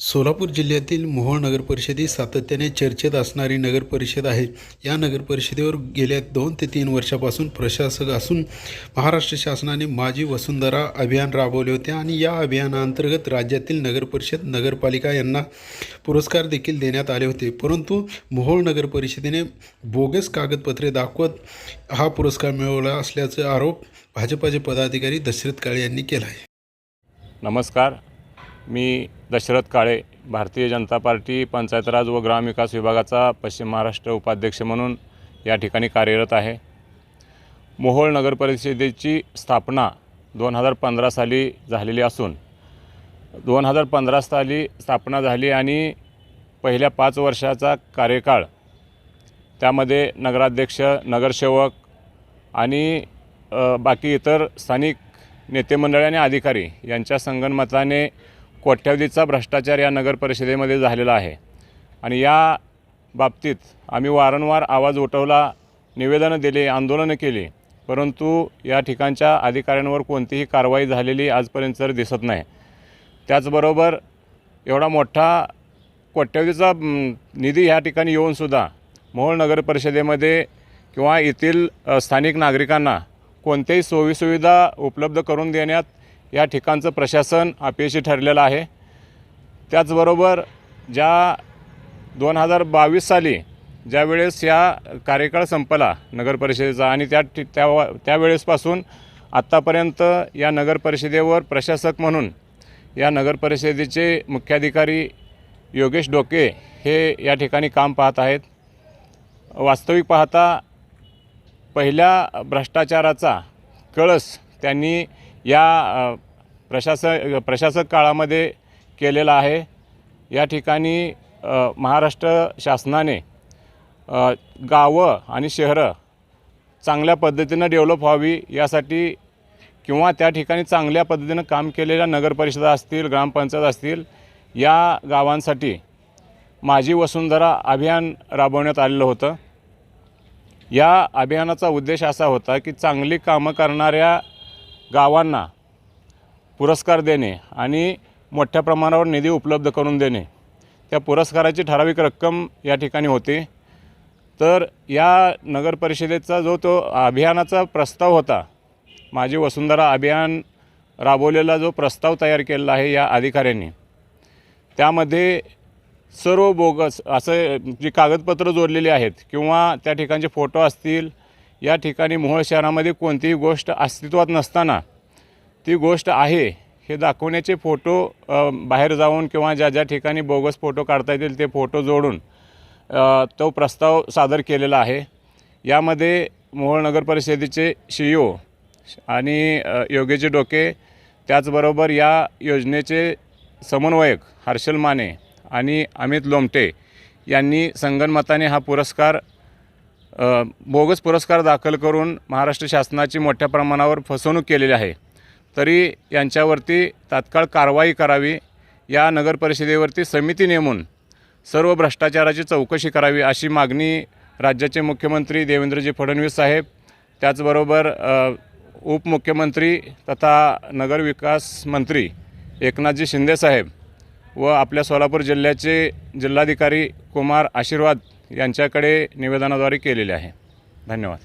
सोलापूर जिल्ह्यातील मोहोळ नगरपरिषद ही सातत्याने चर्चेत असणारी नगरपरिषद आहे. या नगरपरिषदेवर गेल्या दोन ते तीन वर्षापासून प्रशासक असून महाराष्ट्र शासनाने माझी वसुंधरा अभियान राबवले होते आणि या अभियानाअंतर्गत राज्यातील नगरपरिषद नगरपालिका यांना पुरस्कार देखील देण्यात आले होते. परंतु मोहोळ नगर परिषदेने बोगस कागदपत्रे दाखवत हा पुरस्कार मिळवला असल्याचा आरोप भाजपाचे पदाधिकारी दशरथ काळे यांनी केला आहे. नमस्कार. मी दशरथ काळे भारतीय जनता पार्टी पंचायतराज व ग्रामविकास विभागाचा पश्चिम महाराष्ट्र उपाध्यक्ष म्हणून या ठिकाणी कार्यरत आहे. मोहोळ नगर परिषदेची स्थापना दोन हजार पंधरा साली झालेली असून दोन हजार पंधरा साली स्थापना झाली आणि पहिल्या पाच वर्षाचा कार्यकाळ त्यामध्ये नगराध्यक्ष नगरसेवक आणि बाकी इतर स्थानिक नेते मंडळी आणि अधिकारी यांच्या संगणमताने कोट्यावधीचा भ्रष्टाचार या नगर परिषदेमध्ये झालेला आहे. आणि या बाबतीत आम्ही वारंवार आवाज उठवला निवेदनं दिले आंदोलनं केली. परंतु या ठिकाणच्या अधिकाऱ्यांवर कोणतीही कारवाई झालेली आजपर्यंत तर दिसत नाही. त्याचबरोबर एवढा मोठा कोट्यावधीचा निधी ह्या ठिकाणी येऊनसुद्धा मोहोळ नगर परिषदेमध्ये किंवा येथील स्थानिक नागरिकांना कोणत्याही सोयीसुविधा उपलब्ध करून देण्यात या ठिकाणचं प्रशासन अपयशी ठरलेलं आहे. त्याचबरोबर ज्या दोन हजार बावीस साली ज्यावेळेस या कार्यकाळ संपला नगरपरिषदेचा आणि त्या ठि- त्या त्यावेळेसपासून आत्तापर्यंत या नगरपरिषदेवर प्रशासक म्हणून या नगरपरिषदेचे मुख्याधिकारी योगेश डोके हे या ठिकाणी काम पाहत आहेत. वास्तविक पाहता पहिल्या भ्रष्टाचाराचा कळस त्यांनी या प्रशासक प्रशासक काळामध्ये केलेला आहे. या ठिकाणी महाराष्ट्र शासनाने गावं आणि शहरं चांगल्या पद्धतीनं डेव्हलप व्हावी यासाठी किंवा त्या ठिकाणी चांगल्या पद्धतीनं काम केलेल्या नगरपरिषदा असतील ग्रामपंचायत असतील या गावांसाठी माझी वसुंधरा अभियान राबवण्यात आलेलं होतं. या अभियानाचा उद्देश असा होता की चांगली कामं करणाऱ्या गावांना पुरस्कार देणे आणि मोठ्या प्रमाणावर निधी उपलब्ध करून देणे. त्या पुरस्काराची ठराविक रक्कम या ठिकाणी होती. तर या नगर परिषदेचा जो तो अभियानाचा प्रस्ताव होता माझी वसुंधरा अभियान राबवलेला जो प्रस्ताव तयार केलेला आहे या अधिकाऱ्यांनी त्यामध्ये सर्व बोगस असं जी कागदपत्रं जोडलेली आहेत किंवा त्या ठिकाणचे फोटो असतील या ठिकाणी मोहोळ शहरामध्ये कोणतीही गोष्ट अस्तित्वात नसताना ती गोष्ट आहे हे दाखवण्याचे फोटो बाहेर जाऊन किंवा ज्या ज्या ठिकाणी बोगस फोटो काढता येतील ते फोटो जोडून तो प्रस्ताव सादर केलेला आहे. यामध्ये मोहोळ नगर परिषदेचे सी ओ आणि योगेचे डोके त्याचबरोबर या योजनेचे समन्वयक हर्षल माने आणि अमित लोमटे यांनी संगनमताने हा पुरस्कार बोगस पुरस्कार दाखल करून महाराष्ट्र शासनाची मोठ्या प्रमाणावर फसवणूक केलेली आहे. तरी यांच्यावरती तात्काळ कारवाई करावी या नगरपरिषदेवरती समिती नेमून सर्व भ्रष्टाचाराची चौकशी करावी अशी मागणी राज्याचे मुख्यमंत्री देवेंद्रजी फडणवीस साहेब त्याचबरोबर उपमुख्यमंत्री तथा नगरविकास मंत्री एकनाथजी शिंदे साहेब व आपल्या सोलापूर जिल्ह्याचे जिल्हाधिकारी कुमार आशीर्वाद यांच्याकडे निवेदनाद्वारे केलेले आहे. धन्यवाद.